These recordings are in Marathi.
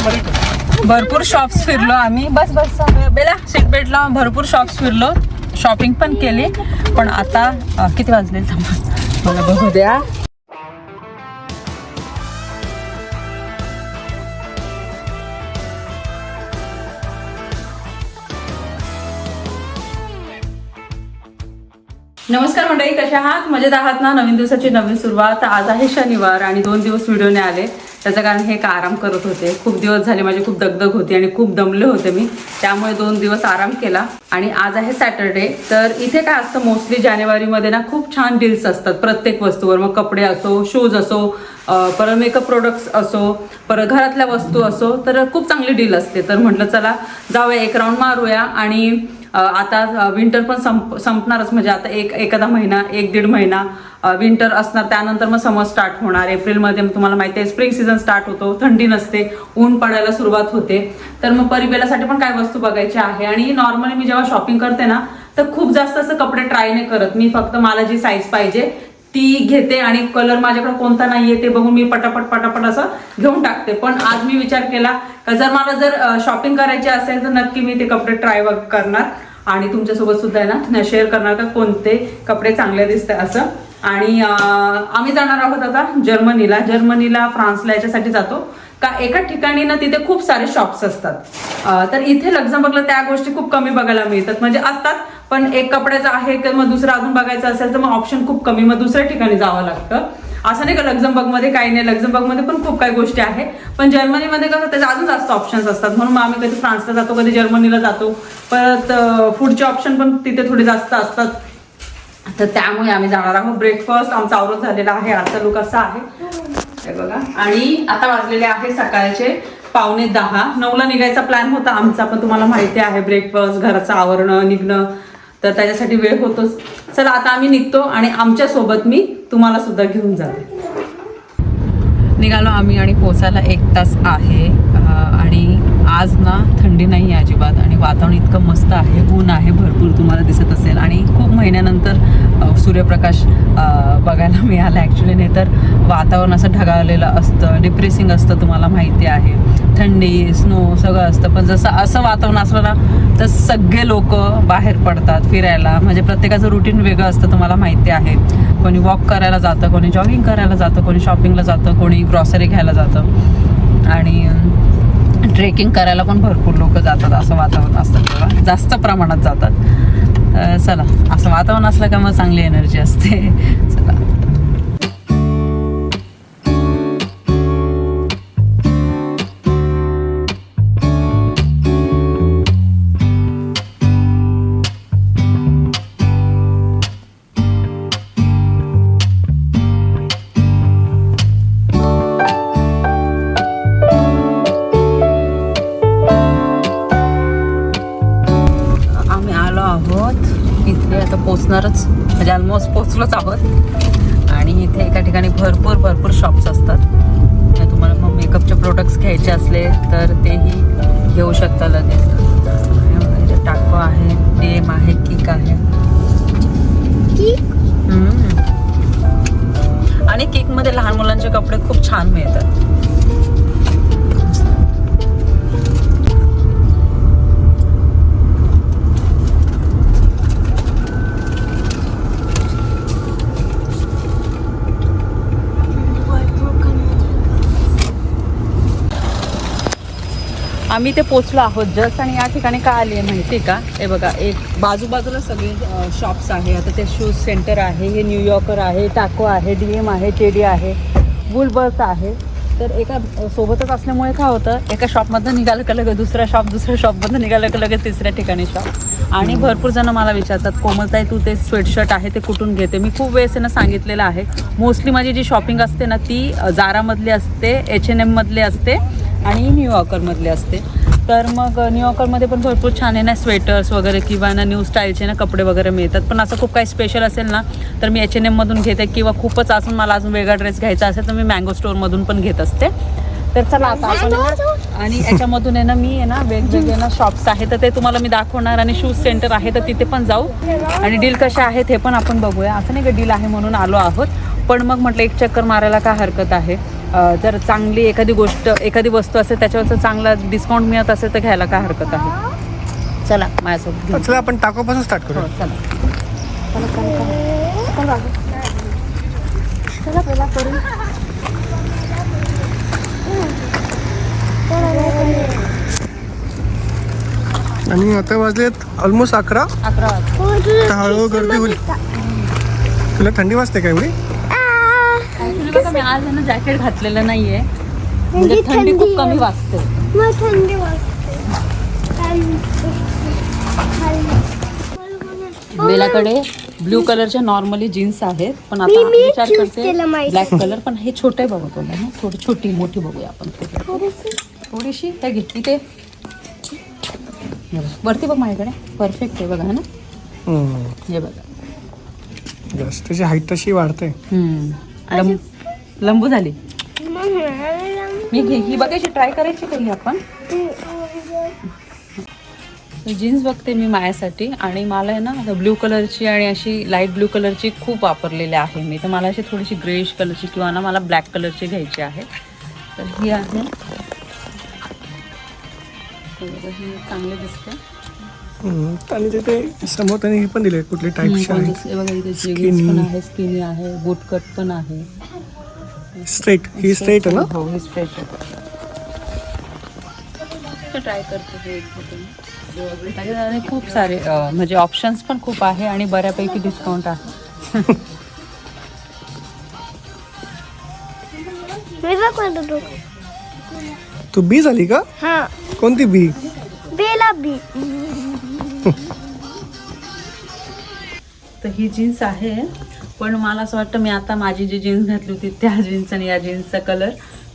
भरपूर शॉप्स फिरलो आम्ही. बस बस बेला सीट बेटला भरपूर शॉप्स फिरलो. शॉपिंग पण केली. पण आता किती वाजले? थांबा. मला बघू द्या. नमस्कार मंडळी कशा आहात? मजेत आहात ना? नवीन दिवसाची नवीन सुरुवात. आज आहे शनिवार आणि दोन दिवस व्हिडिओने आले. त्याचं कारण हे का आराम करत होते? खूप दिवस झाले माझी खूप दगदग होती आणि खूप दमले होते मी. त्यामुळे दोन दिवस आराम केला. आणि आज आहे सॅटरडे. तर इथे काय असतं मोस्टली जानेवारीमध्ये ना खूप छान डील्स असतात प्रत्येक वस्तूवर. मग कपडे असो शूज असो परत मेकअप प्रोडक्ट्स असो परत घरातल्या वस्तू असो तर खूप चांगली डील असते. तर म्हटलं चला जाऊया एक राऊंड मारूया. आणि आता विंटर पण संप संपणारच. म्हणजे आता एक एखादा महिना एक दीड महिना विंटर असणार. त्यानंतर मग समर स्टार्ट होणार. एप्रिलमध्ये मग तुम्हाला माहिती आहे स्प्रिंग सीझन स्टार्ट होतो. थंडी नसते. ऊन पडायला सुरुवात होते. तर मग परिबेलासाठी पण काय वस्तू बघायची आहे? आणि नॉर्मली मी जेव्हा शॉपिंग करते ना तर खूप जास्त असं कपडे ट्राय नाही करत. मी फक्त मला जी साईज पाहिजे ती घेते आणि कलर माझ्याकडे कोणता नाहीये ते बघून मी पटापट पटापट असं घेऊन टाकते. पण आज मी विचार केला का जर मला जर शॉपिंग करायची असेल तर नक्की मी ते कपडे ट्राय करणार. आणि तुमच्यासोबत सुद्धा आहे ना शेअर करणार का कोणते कपडे चांगले दिसते असं. आणि आम्ही जाणार आहोत आता जर्मनीला. जर्मनीला फ्रान्सला याच्यासाठी जातो. का एका ठिकाणी ना तिथे खूप सारे शॉप्स असतात. तर इथे लक्झमबर्गला त्या गोष्टी खूप कमी बघायला मिळतात. म्हणजे असतात पण एक कपड्याचं आहे तर मग दुसरं अजून बघायचं असेल तर मग ऑप्शन खूप कमी. मग दुसऱ्या ठिकाणी जावं लागतं. असं नाही का लक्झमबर्गमध्ये काही नाही. लक्झमबर्गमध्ये पण खूप काही गोष्टी आहे. पण जर्मनीमध्ये कसं त्याचे अजून जास्त ऑप्शन्स असतात. म्हणून मग आम्ही कधी फ्रान्सला जातो कधी जर्मनीला जातो. परत फूडचे ऑप्शन पण तिथे थोडे जास्त असतात. तर त्यामुळे आम्ही जाणार आहोत. ब्रेकफास्ट आमचा आवरत झालेला आहे. आजचा लुक असा आहे. हे बघा. आणि आता वाजलेले आहे सकाळचे पावणे दहा. नऊला निघायचा प्लॅन होता आमचा पण तुम्हाला माहिती आहे ब्रेकफास्ट घराचं आवरणं निघणं तर त्याच्यासाठी वेळ होतोच. चला आता आम्ही निघतो आणि आमच्यासोबत मी तुम्हाला सुद्धा घेऊन जाते. निघालो आम्ही आणि पोचायला एक तास आहे. आणि आज ना थंडी नाही आहे अजिबात आणि वातावरण इतकं मस्त आहे ऊन आहे भरपूर तुम्हाला दिसत असेल. आणि खूप महिन्यानंतर सूर्यप्रकाश बघायला मिळाला ॲक्च्युली नाही तर वातावरण असं ढगाळलेलं असतं डिप्रेसिंग असतं तुम्हाला माहिती आहे. थंडी स्नो सगळं असतं. पण जसं असं वातावरण असलं ना तर सगळे लोक बाहेर पडतात फिरायला. म्हणजे प्रत्येकाचं रुटीन वेगळं असतं तुम्हाला माहिती आहे. कोणी वॉक करायला जातं कोणी जॉगिंग करायला जातं कोणी शॉपिंगला जातं कोणी ग्रॉसरी घ्यायला जातं. आणि ट्रेकिंग करायला पण भरपूर लोक जातात असं वातावरण असतं तेव्हा. जास्त प्रमाणात जातात. चला असं वातावरण असलं का मग चांगली एनर्जी असते. चला. पोचणारच म्हणजे ऑलमोस्ट पोचलोच आहोत. आणि इथे एका ठिकाणी भरपूर भरपूर शॉप्स असतात. तुम्हाला मग मेकअपचे प्रोडक्ट्स घ्यायचे असले तर तेही घेऊ शकता लगेच. इथे टाको आहे डेम आहे किक आहे. आणि केकमध्ये लहान मुलांचे कपडे खूप छान मिळतात. आम्ही ते पोचलो आहोत जस्ट आणि या ठिकाणी काय आली आहे माहिती आहे का? हे बघा एक बाजूबाजूला सगळे शॉप्स आहे. आता ते शूज सेंटर आहे हे न्यूयॉर्कर आहे टाको आहे डी एम आहे टेडी आहे बुलबर्स आहे. तर एका सोबतच असल्यामुळे काय होतं एका शॉपमधनं निघालं का लगेच दुसऱ्या शॉप दुसऱ्या शॉपमधनं निघालं का लगेच तिसऱ्या ठिकाणी शॉप आणि भरपूर जण मला विचारतात कोमलताई तू ते स्वेटशर्ट आहे ते कुठून घेते? मी खूप वेळेस त्यांना सांगितलेलं आहे. मोस्टली माझी जी शॉपिंग असते ना ती जारामधली असते H&M एच एन एममधली असते आणि न्यूयॉर्करमधले असते. तर मग न्यूयॉर्करमध्ये पण भरपूर छान आहे ना स्वेटर्स वगैरे किंवा ना न्यू स्टाईलचे ना कपडे वगैरे मिळतात. पण असं खूप काही स्पेशल असेल ना तर मी H&M एच एन एममधून घेते किंवा खूपच असून मला अजून वेगळा ड्रेस घ्यायचा असेल तर मी मँगो स्टोअरमधून पण घेत असते. तर चला आता आपण आणि याच्यामधून आहे ना मी आहे ना वेगवेगळे ना शॉप्स आहेत. तर ते तुम्हाला मी दाखवणार आणि शूज सेंटर आहे तर तिथे पण जाऊ. आणि डील कशा आहेत हे पण आपण बघूया. असं नाही का डील आहे म्हणून आलो आहोत. पण मग म्हटलं एक चक्कर मारायला काय हरकत आहे? अ, जर चांगली एखादी गोष्ट एखादी वस्तू असेल त्याच्यावर जर चांगला डिस्काउंट मिळत असेल तर घ्यायला काय हरकत आहे? चला माझ्यासोबत घेऊन. चला आपण टाकोपासून स्टार्ट हो करूया चला चला पहिला करून. आणि आता वाजलेत ऑलमोस्ट अकरा. अकरा हळूहळू गर्दी होईल. तुला थंडी वाजते का एवढी? बघा मी आज आहे ना जॅकेट घातलेलं नाहीये. म्हणजे थंडी खूप कमी वाजते. मग थंडी वाजते. बेलाकडे ब्लू कलरच्या नॉर्मली जीन्स आहेत पण आता विचार करते. ब्लॅक कलर पण हे छोटे बघा तुला ना थोडी छोटी मोठी बघूया आपण. थोडीशी. हे घे इथे. बघ. वरती बघ माझ्याकडे. परफेक्ट आहे बघा है ना. हे बघा. यस त्याची हाईट तशी वाढते. लंब लंबू झाली. मी घे ही बघायची ट्राय करायची का ही आपण जीन्स बघते मी माझ्यासाठी आणि मला आहे ना ब्ल्यू कलरची आणि अशी लाइट ब्ल्यू कलरची खूप वापरलेली आहे मी. तर मला अशी थोडीशी ग्रेश कलरची किंवा ना मला ब्लॅक कलरची घ्यायची आहे. तर ही आहे. ही चांगली दिसते हम्म. आणि तिथे समोर त्यांनी हे पण दिले कुठले टाईपचे आहे. हे बघा इथे Skinny. जेगिन्स पण आहे स्किनी आहे बूट कट पण आहे. स्ट्रेट ही स्ट्रेट आहे ना? हो ही स्ट्रेट आहे. ट्राय करते हे खूप सारे म्हणजे ऑप्शन्स पण खूप आहे आणि बऱ्यापैकी डिस्काउंट आहे. तू? तू बी झाली का? हा. कोणती बी? बेला बी तर ही जीन्स आहे पण मला असं वाटतं मी आता माझी जी जीन्स घातली होती त्या जीन्स आणि या जीन्सचा कलर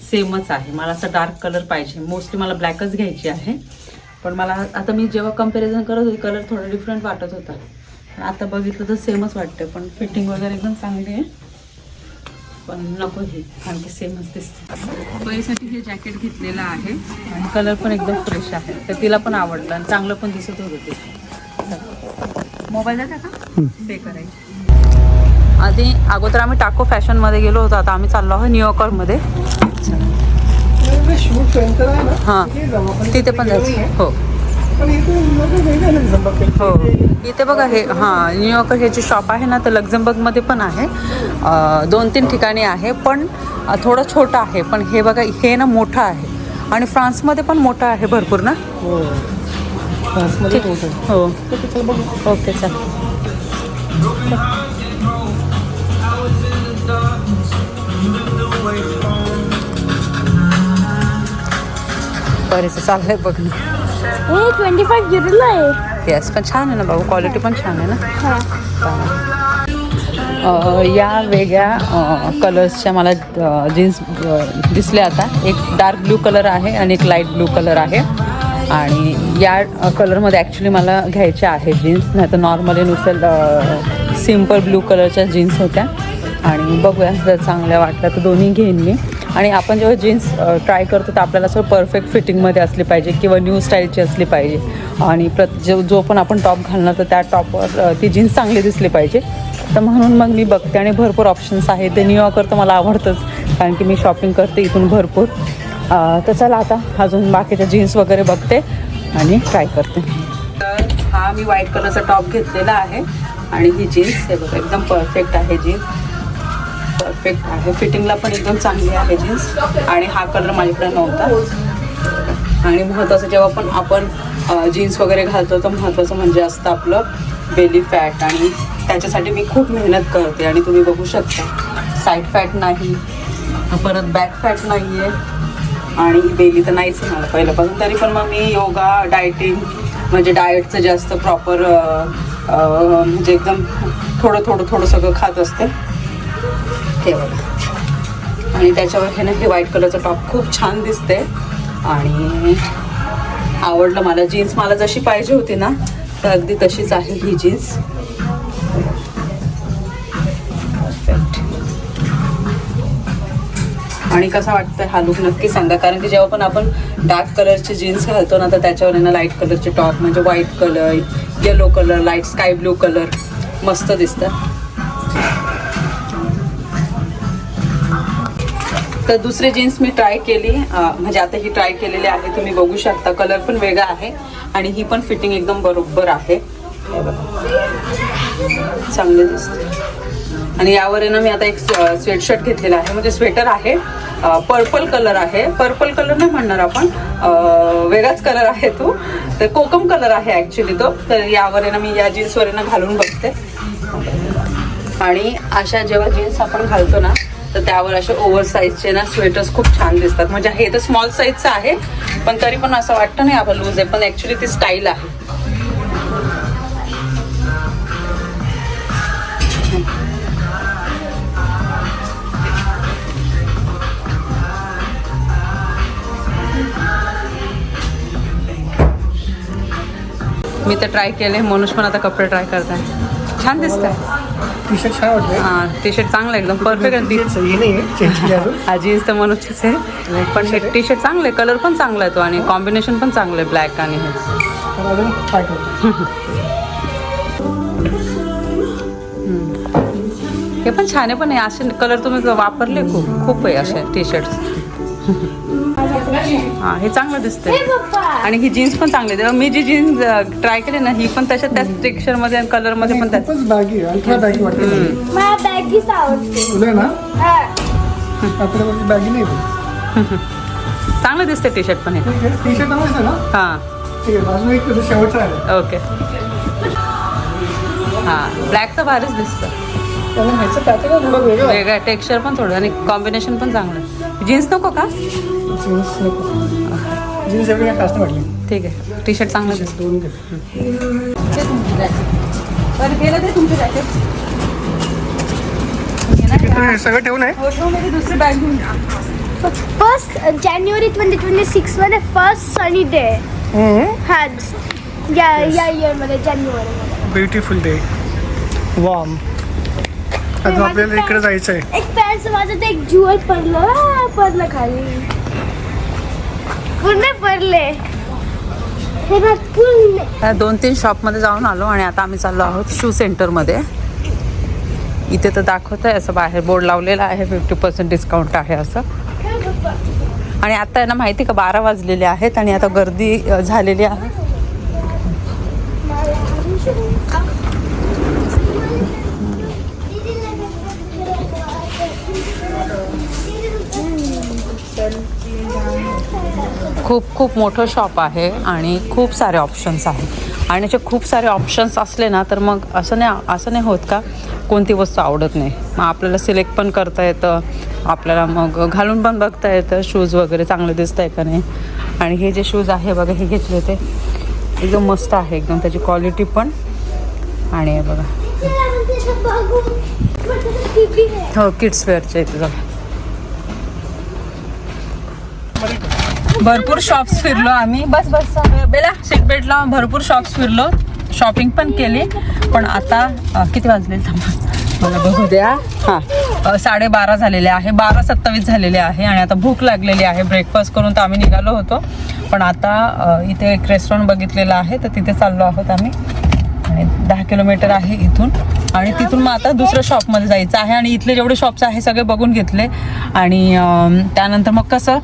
सेमच आहे. मला असं डार्क कलर पाहिजे. मोस्टली मला ब्लॅकच घ्यायची आहे. पण मला आता मी जेव्हा कंपॅरिझन करत होती कलर थोडा डिफरंट वाटत होता. पण आता बघितलं तर सेमच वाटतं पण फिटिंग वगैरे एकदम चांगली आहे. पण नको हे कारण की सेमच दिसते हे जॅकेट घेतलेलं आहे. आणि कलर पण एकदम फ्रेश आहे. तर तिला पण आवडलं आणि चांगलं पण दिसत होतं ते. मोबाईल द्या का पे करायची. आधी अगोदर आम्ही टाको फॅशनमध्ये गेलो होतो आता आम्ही चाललो आहोत न्यूयॉर्कमध्ये शूट सेंटर आहे ना. हां. तिथे जाऊ आपण. तिथे पण जायचं हो. हो इथे बघा हे हां न्यूयॉर्क हे जे शॉप आहे ना तर लक्झमबर्गमध्ये पण आहे. दोन तीन ठिकाणी आहे पण थोडं छोटं आहे. पण हे बघा हे ना मोठं आहे. आणि फ्रान्समध्ये पण मोठं आहे भरपूर ना? हो. हो. ओके चल बरेच चाललंय बघ. हे ट्वेंटी फाईव्ह झिरोला आहे. येस पण छान आहे ना बाबू क्वालिटी पण छान आहे ना. हा. या वेगळ्या कलर्सच्या मला जीन्स दिसल्या आता. एक डार्क ब्लू कलर आहे आणि एक लाइट ब्लू कलर आहे. आणि या कलरमध्ये ॲक्च्युली मला घ्यायच्या आहे जीन्स नाही तर नॉर्मली नुसेल सिंपल ब्लू कलरच्या जीन्स होत्या. आणि बघूया जर चांगल्या वाटल्या तर दोन्ही घेईन मी. आणि आपण जेव्हा जीन्स ट्राय करतो तर आपल्याला असं परफेक्ट फिटिंगमध्ये असली पाहिजे किंवा न्यू स्टाईलची असली पाहिजे. आणि प्रत जो जो पण आपण टॉप घालणार तर त्या टॉपवर ती जीन्स चांगली दिसली पाहिजे. तर म्हणून मग मी बघते आणि भरपूर ऑप्शन्स आहेत. ते न्यूयॉर्कर तर मला आवडतंच कारण की मी शॉपिंग करते इथून भरपूर. तर चला आता अजून बाकीच्या जीन्स वगैरे बघते आणि ट्राय करते. हा मी व्हाईट कलरचा टॉप घेतलेला आहे. आणि ही जीन्स हे बघा एकदम परफेक्ट आहे जीन्स. परफेक्ट आहे. फिटिंगला पण एकदम चांगली आहे जीन्स आणि हा कलर माझ्याकडे नव्हता. आणि महत्त्वाचं जेव्हा पण आपण जीन्स वगैरे घालतो तर महत्त्वाचं म्हणजे असतं आपलं बेली फॅट आणि त्याच्यासाठी मी खूप मेहनत करते. आणि तुम्ही बघू शकता साईड फॅट नाही परत बॅक फॅट नाही आहे आणि बेली तर नाहीच मला पहिल्यापासून. तरी पण मग मी योगा डायटिंग म्हणजे डाएटचं जास्त प्रॉपर म्हणजे एकदम थोडं थोडं थोडं सगळं खात असते. हे बघा आणि त्याच्यावर हे ना हे व्हाईट कलरचं टॉप खूप छान दिसते आणि आवडलं मला. जीन्स मला जशी पाहिजे होती ना तर अगदी तशीच आहे ही जीन्स आणि कसा वाटतं हा लुक नक्की सांगा. कारण की जेव्हा पण आपण डार्क कलरचे जीन्स घालतो ना तर त्याच्यावर आहे ना लाइट कलरचे टॉप म्हणजे white colour yellow colour light sky blue colour मस्त दिसतं. तर दुसरी जीन्स मी ट्राय केली. म्हणजे आता ही ट्राय केलेली आहे. तुम्ही बघू शकता. कलर पण वेगळा आहे आणि ही पण फिटिंग एकदम बरोबर आहे. चांगले दिसते आणि यावर आहे ना मी आता एक स्वेटशर्ट घेतलेला आहे. म्हणजे स्वेटर आहे. पर्पल कलर आहे. पर्पल कलर नाही म्हणणार आपण. वेगळाच कलर आहे तो. तर कोकम कलर आहे ॲक्च्युली तो. तर यावर आहे ना मी या जीन्सवर ना घालून बघते. आणि अशा जेव्हा जीन्स आपण घालतो ना तर त्यावर असे ओव्हर साईजचे ना स्वेटर्स खूप छान दिसतात. म्हणजे हे तर स्मॉल साईजचं आहे पण तरी पण असं वाटतं नाही आपण लूज आहे पण ॲक्च्युली ती स्टाईल आहे. मी तर ट्राय केले मनोज पण आता कपडे ट्राय करताय छान दिसतंय. टी शर्ट छान वाटले हा टी शर्ट चांगलं एकदम परफेक्ट जीन्स तर मनोजचीच आहे. पण टी शर्ट चांगलं आहे कलर पण चांगला आहे तो आणि कॉम्बिनेशन पण चांगलं आहे ब्लॅक आणि हे. हे पण छान आहे पण असे कलर तुम्ही वापरले खूप खूप आहे असे टी शर्ट हा हे चांगलं दिसतंय. आणि ही जीन्स पण चांगली आहे. तेव्हा मी जी जीन्स ट्राय केली ना ही पण तशा त्याच टेक्स्चरमध्ये आणि कलरमध्ये पण त्याच बॅगी अल्ट्रा बॅगी वाटते. तुला ना? हा. बॅगी नाही. चांगलं दिसते टी शर्ट पण हे. टी शर्ट ना? हां. ओके हां ब्लॅक तर भारीच दिसतं. वेगळं. टेक्स्चर पण थोडं आणि कॉम्बिनेशन पण चांगलं. जीन्स नको का? जीन्स नको. जीन्स एवढी काय नाही वाटली ठीक आहे. टी शर्ट चांगलं दिसतं. दोन घे बरं गेलं ते तुमचं जॅकेट सगळं ठेवून आहे? दुसरी बॅग घेऊन फ़र्स्ट जानेवारी ट्वेंटी ट्वेंटी सिक्स मध्ये फ़र्स्ट सनी डे हा या या इयर मध्ये जानेवारी ब्युटिफुल डे वॉम अजून आपल्याला इकडे जायचं आहे एक पॅन्ट माझं ते एक ज्युअल पडलं. आ, पडलं खाली. पूर्ण पडले. हे बघ पूर्ण. त्या दोन तीन शॉपमध्ये जाऊन आलो आणि आता आम्ही चाललो आहोत शू सेंटरमध्ये इथे तर दाखवत आहे असं बाहेर बोर्ड लावलेला आहे फिफ्टी पर्सेंट डिस्काउंट आहे असं. आणि आता आहे ना माहिती का बारा वाजलेले आहेत आणि आता गर्दी अ, झालेली आहे. खूप खूप मोठं शॉप आहे आणि खूप सारे ऑप्शन्स आहेत. आणि असे खूप सारे ऑप्शन्स असले ना तर मग असं नाही असं नाही होत का? कोणती वस्तू आवडत नाही. मग आपल्याला सिलेक्ट पण करता येतं. आपल्याला मग घालून पण बघता येतं. शूज वगैरे चांगले दिसत आहे का नाही? आणि हे जे शूज आहे बघा हे घेतले ते एकदम मस्त आहे. एकदम त्याची क्वालिटी पण. आणि हे बघा. हो किड्स वेअरचे इथे बघा. भरपूर शॉप्स फिरलो आम्ही. बस बस बेला सीट भरपूर शॉप्स फिरलो. शॉपिंग पण केली. पण आता किती वाजले? थांबा. मला बघू द्या. हां. साडेबारा झालेले आहे. बारा सत्तावीस झालेले आहे आणि आता भूक लागलेली आहे. ब्रेकफास्ट करून तर आम्ही निघालो होतो. पण आता इथे एक रेस्टॉरंट बघितलेलं आहे. तर तिथे चाललो आहोत आम्ही. आणि दहा किलोमीटर आहे इथून. आणि तिथून मग आता दुसऱ्या शॉपमध्ये जायचं आहे. आणि इथले जेवढे शॉप्स आहे सगळे बघून घेतले. आणि त्यानंतर मग कसं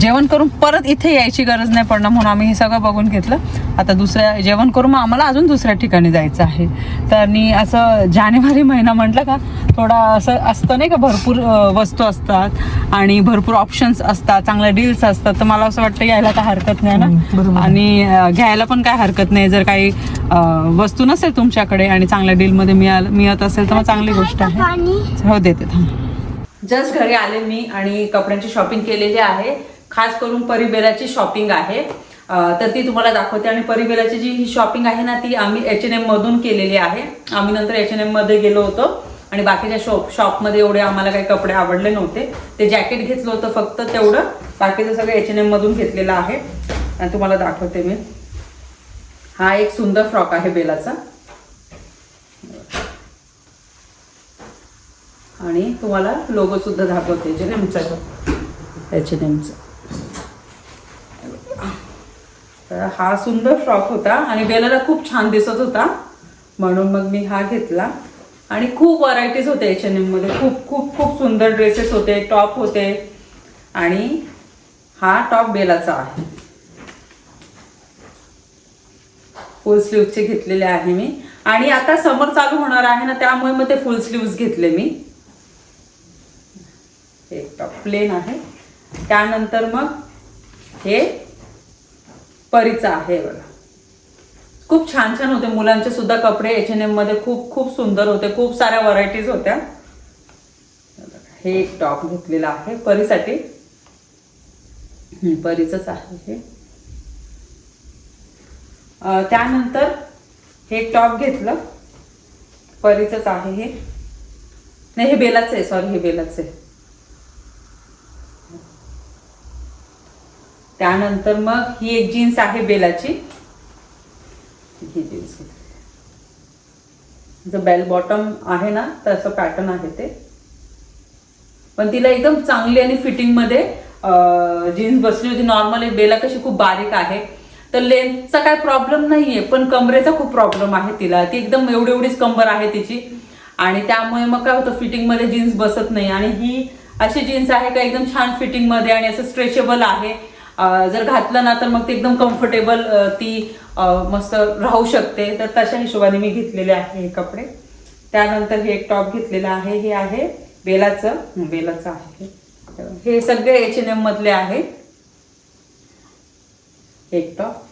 जेवण करून परत इथे यायची गरज नाही पडणार म्हणून आम्ही हे सगळं बघून घेतलं. आता दुसऱ्या जेवण करून मग आम्हाला अजून दुसऱ्या ठिकाणी जायचं आहे. तर आणि असं जानेवारी महिना म्हटलं का थोडा असं असतं नाही का भरपूर वस्तू असतात आणि भरपूर ऑप्शन्स असतात चांगल्या डील्स असतात. तर मला असं वाटतं यायला काय हरकत नाही ना. आणि घ्यायला पण काय हरकत नाही. जर काही वस्तू नसेल तुमच्याकडे आणि चांगल्या डीलमध्ये मिळाल मिळत असेल तर मग चांगली गोष्ट आहे. पाणी? हो देते थांब. जस्ट घरी आले मी आणि कपड्यांची शॉपिंग केलेली आहे. खास करून परिबेलाची शॉपिंग आहे. तर ती तुम्हाला दाखवते. आणि परिबेलाची जी ही शॉपिंग आहे ना ती आम्ही H&M एच एन एममधून केलेली आहे. आम्ही नंतर H&M एच एन एममध्ये गेलो होतो. आणि बाकीच्या शॉप शॉपमध्ये एवढे आम्हाला काही कपडे आवडले नव्हते. ते जॅकेट घेतलं होतं फक्त तेवढं. बाकीचं सगळं एच एन एम मधून घेतलेलं आहे. आणि तुम्हाला दाखवते मी. हा एक सुंदर फ्रॉक आहे बेलाचा. आणि तुम्हाला लोगो सुद्धा दाखवते एच एन एमचा एच एन एमचा तर हा सुंदर फ्रॉक होता आणि बेलाला खूप छान दिसत होता. म्हणून मग मी हा घेतला. आणि खूप व्हरायटीज होत्या H&M एच एन एममध्ये खूप खूप खूप सुंदर ड्रेसेस होते टॉप होते. आणि हा टॉप बेलाचा आहे. फुल स्लीवचे घेतलेले आहे मी. आणि आता समर चालू होणार आहे ना त्यामुळे मग ते फुल स्लीव्ज घेतले मी. एक टॉप प्लेन आहे. त्यानंतर मग हे परीचं आहे बघा. खूप छान छान होते मुलांचे सुद्धा कपडे. एच एन एममध्ये खूप खूप सुंदर होते. खूप साऱ्या व्हरायटीज होत्या. हे एक टॉप घेतलेला आहे परीसाठी. परीचंच आहे हे. त्यानंतर हे टॉप घेतलं. परीचंच आहे हे. नाही हे बेलाचं आहे. सॉरी हे बेलाचं. आहे त्यानंतर मग ही एक जीन्स आहे बेलाची. ही जीन्स? जो बेल बॉटम आहे ना तसं पॅटर्न आहे ते. पण तिला एकदम चांगली आणि फिटिंगमध्ये जीन्स बसली होती. नॉर्मली बेला कशी खूप बारीक आहे. तर लेंथचा काय प्रॉब्लेम नाहीये पण कमरेचा खूप प्रॉब्लेम आहे तिला. ती एकदम एवढी एवढीच कंबर आहे तिची. आणि त्यामुळे मग काय होतं फिटिंगमध्ये जीन्स बसत नाही. आणि ही अशी जीन्स आहे का एकदम छान फिटिंगमध्ये आणि असं स्ट्रेचेबल आहे. जर घातलं ना तर मग ते एकदम कम्फर्टेबल ती मस्त राहू शकते. तर तशा हिशोबाने मी घेतलेले आहे हे कपडे. त्यानंतर हे एक टॉप घेतलेलं आहे हे आहे बेलाचं. बेलाचं आहे. हे. सगळे एच एन एम मधले आहे एक टॉप.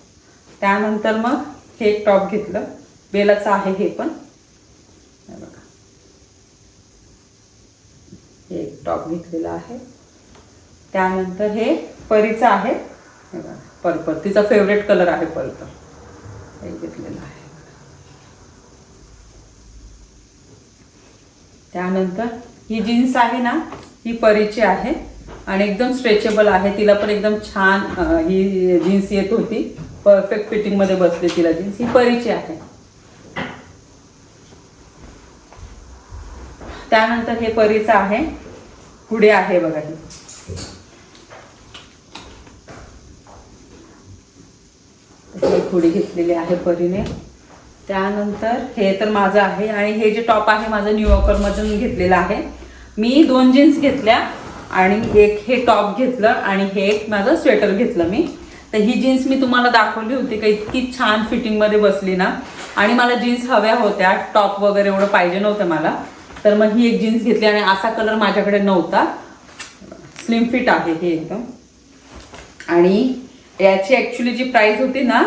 त्यानंतर मग हे एक टॉप घेतलं. बेलाचं आहे हे पण. बघा. हे एक टॉप घेतलेला आहे. त्यानंतर हे परीचा आहे. पर्पल तिचा फेवरेट कलर आहे पर्पल हे घेतलेलं आहे. त्यानंतर ही जीन्स आहे ना ही परीची आहे आणि एकदम स्ट्रेचेबल आहे. तिला पण एकदम छान ही जीन्स येत होती. परफेक्ट फिटिंगमध्ये बसली तिला जीन्स. ही परीची आहे. त्यानंतर हे परीचं आहे. पुढे आहे बघा ही. हे पुढे घेतलेली आहे परीने. त्यानंतर हे तर माझं आहे आणि हे जे टॉप आहे माझं न्यूयॉर्करमधून घेतलेलं आहे. मी दोन जीन्स घेतल्या आणि एक हे टॉप घेतलं आणि हे एक माझं स्वेटर घेतलं मी. तर ही जीन्स मी तुम्हाला दाखवली होती का इतकी छान फिटिंगमध्ये बसली ना. आणि मला जीन्स हव्या होत्या टॉप वगैरे एवढं पाहिजे नव्हतं मला. तर मग ही एक जीन्स घेतली आणि असा कलर माझ्याकडे नव्हता. स्लिम फिट आहे हे एकदम. आणि याची ॲक्च्युली जी प्राईस होती ना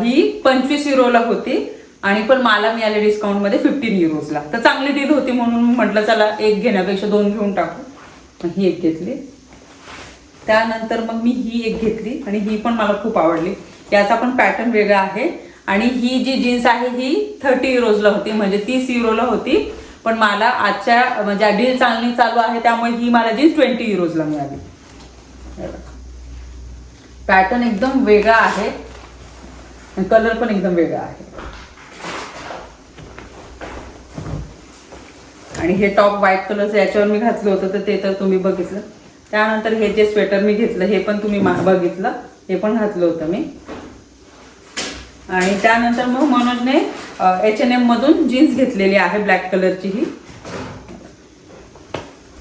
ही पंचवीस युरोला होती. आणि पण मला मिळाली डिस्काउंटमध्ये फिफ्टीन युरोजला तर चांगली डील होती म्हणून म्हटलं चला एक घेण्यापेक्षा दोन घेऊन टाकू. मग ही एक घेतली. त्यानंतर मग मी ही एक घेतली आणि ही पण मला खूप आवडली. याचा पण पॅटर्न वेगळा आहे. आणि ही जी जीन्स आहे ही थर्टी युरोजला होती. म्हणजे तीस युरोला होती. पण मला आजच्या म्हणजे डील चांगली चालू आहे त्यामुळे ही मला जीन्स ट्वेंटी युरोजला मिळाली. पॅटर्न एकदम वेगळा आहे. कलर पण एकदम वेगळा आहे. आणि हे टॉप व्हाईट कलरचं याच्यावर मी घातलं होतं तर ते तर तुम्ही बघितलं. त्यानंतर हे जे स्वेटर मी घेतलं हे पण तुम्ही बघितलं. हे पण घातलं होतं मी. आणि त्यानंतर मग मनोजने एच एन एम मधून जीन्स घेतलेली आहे ब्लॅक कलरची ही.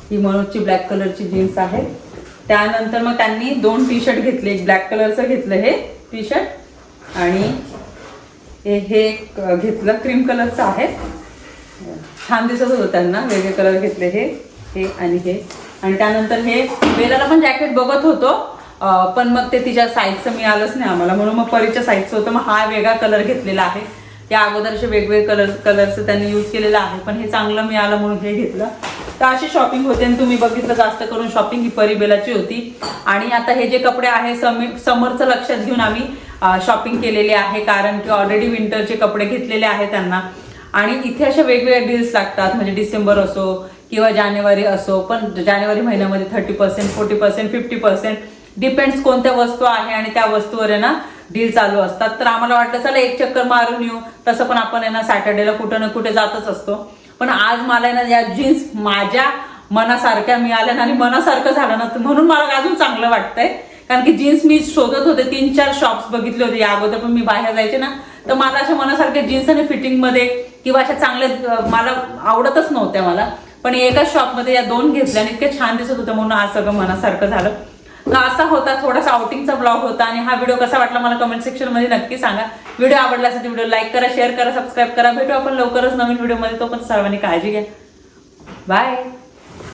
ही मनोजची ब्लॅक कलरची जीन्स आहे. त्यानंतर मग त्यांनी दोन टी शर्ट घेतले एक ब्लॅक कलरचं घेतलं हे टी शर्ट आणि हे हे घेतलं क्रीम कलरचं आहे. छान दिसत होतं त्यांना वेगळे कलर घेतले हे हे आणि हे. आणि त्यानंतर हे वेलाला पण जॅकेट बघत होतो पण मग ते तिच्या साईजचं मिळालंच नाही आम्हाला. म्हणून मग परीच्या साईजचं होतं मग हा वेगळा कलर घेतलेला आहे. त्या अगोदरचे वेगवेगळे कलर कलरचं त्यांनी यूज केलेलं आहे. पण हे चांगलं मिळालं म्हणून हे घेतलं. तर अशी शॉपिंग होते आणि तुम्ही बघितलं जास्त करून शॉपिंग ही परिबेलाची होती. आणि आता हे जे कपडे आहे समी समरचं लक्षात घेऊन आम्ही शॉपिंग केलेली आहे. कारण की ऑलरेडी विंटरचे कपडे घेतलेले आहे त्यांना. आणि इथे अशा वेगवेगळ्या डील्स लागतात. म्हणजे डिसेंबर असो किंवा जानेवारी असो. पण जानेवारी महिन्यामध्ये thirty percent forty percent fifty percent depends कोणत्या वस्तू आहे आणि त्या वस्तूवर आहे ना डील चालू असतात. तर आम्हाला वाटलं चला एक चक्कर मारून येऊ. तसं पण आपण आहे ना सॅटर्डेला कुठं ना कुठे जातच असतो. पण आज मला आहे ना या जीन्स माझ्या मनासारख्या मिळाल्या आणि मनासारखं झालं ना तर म्हणून मला अजून चांगलं वाटतंय. कारण की जीन्स मी शोधत होते तीन चार शॉप्स बघितले होते. या अगोदर पण मी बाहेर जायचे ना. तर मला अशा मनासारख्या जीन्स आणि फिटिंगमध्ये किंवा अशा चांगल्या मला आवडतच नव्हत्या मला. पण एकाच शॉपमध्ये या दोन घेतल्या आणि इतक्या छान दिसत होतं म्हणून आज सगळं मनासारखं झालं. असा होता थोडासा आउटिंगचा ब्लॉग होता आणि हा व्हिडिओ कसा वाटला मला कमेंट सेक्शनमध्ये नक्की सांगा. व्हिडिओ आवडला असेल तर व्हिडिओ लाईक करा शेअर करा सबस्क्राईब करा. भेटू आपण लवकरच नवीन व्हिडिओमध्ये तो पण सर्वांनी काळजी घ्या. बाय